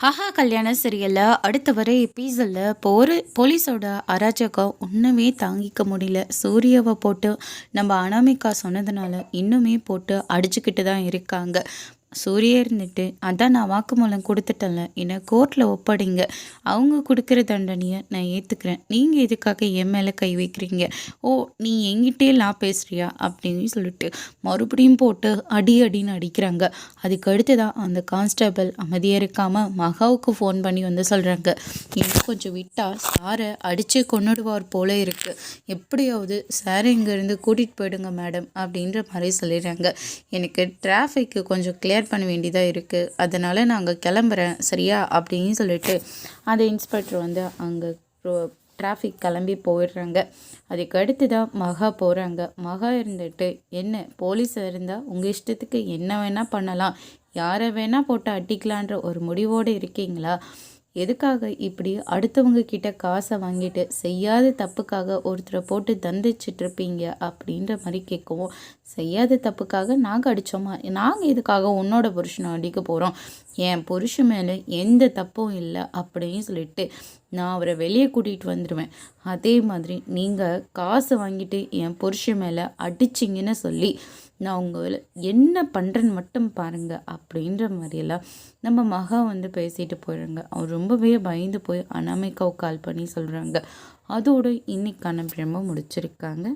Haha கல்யாண சீரியலில் அடுத்த வர எபிசோடில் போர் போலீஸோட அராஜகம் ஒன்றுமே தாங்கிக்க முடியல. சூர்யாவை போட்டு நம்ம அனாமிகா சொன்னதுனால இன்னுமே போட்டு அடிச்சுக்கிட்டு தான் இருக்காங்க. சூரியா இருந்துட்டு அதான் நான் வாக்குமூலம் கொடுத்துட்டேன்ல என்னை கோர்ட்டில் ஒப்படைங்க. அவங்க கொடுக்குற தண்டனையை நான் ஏற்றுக்கிறேன் நீங்கள் எதுக்காக என் மேலே கை வைக்கிறீங்க? ஓ நீ எங்கிட்டே நான் பேசுகிறியா அப்படின்னு சொல்லிட்டு மறுபடியும் போட்டு அடி அடின்னு அடிக்கிறாங்க. அதுக்கு அடுத்து தான் அந்த கான்ஸ்டபிள் அமைதியாக இருக்காமல் மகாவுக்கு ஃபோன் பண்ணி வந்து சொல்கிறாங்க இன்னும் கொஞ்சம் விட்டால் சாரை அடித்து கொண்டுடுவார் போல இருக்குது எப்படியாவது சாரை இங்கேருந்து கூட்டிகிட்டு போயிடுங்க மேடம் அப்படின்ற மாதிரி சொல்லிடுறாங்க. எனக்கு டிராஃபிக்கு கொஞ்சம் கிளியர் ஷேர் பண்ண வேண்டியதாக இருக்குது அதனால் நாங்கள் கிளம்புறேன். சரியா? அப்படின்னு சொல்லிட்டு அந்த இன்ஸ்பெக்டர் வந்து அங்கே டிராஃபிக் கிளம்பி போயிடுறாங்க. அதுக்கு அடுத்து தான் மகா போகிறாங்க மகா இருந்துட்டு என்ன? போலீஸ் இருந்தால் உங்கள் இஷ்டத்துக்கு என்ன வேணால் பண்ணலாம். யாரை வேணால் போட்டு அட்டிக்கலான்ற ஒரு முடிவோடு இருக்கீங்களா? எதுக்காக இப்படி அடுத்தவங்க கிட்ட காசை வாங்கிட்டு செய்யாத தப்புக்காக ஒருத்தரை போட்டு தண்டிச்சிட்டு இருப்பீங்க அப்படின்ற மாதிரி கேட்கவும் செய்யாத தப்புக்காக நாங்கள் அடித்தோமா நாங்கள் எதுக்காக உன்னோட புருஷனை அடிக்க போகிறோம் என் புருஷன் மேலே எந்த தப்பும் இல்லை அப்படின்னு சொல்லிட்டு நான் அவரை வெளியே கூட்டிகிட்டு வந்துடுவேன் அதே மாதிரி நீங்கள் காசு வாங்கிட்டு என் புருஷன் மேலே அடிச்சிங்கன்னு சொல்லி நான் உங்களை என்ன பண்ணுறேன்னு மட்டும் பாருங்கள் அப்படின்ற மாதிரியெல்லாம் நம்ம மகா வந்து பேசிட்டு போயிடுறாங்க அவர் ரொம்பவே பயந்து போய் அனாமிக்காவுக்கு கால் பண்ணி சொல்கிறாங்க அதோடு இன்னைக்கான பிரம்ம முடிச்சிருக்காங்க.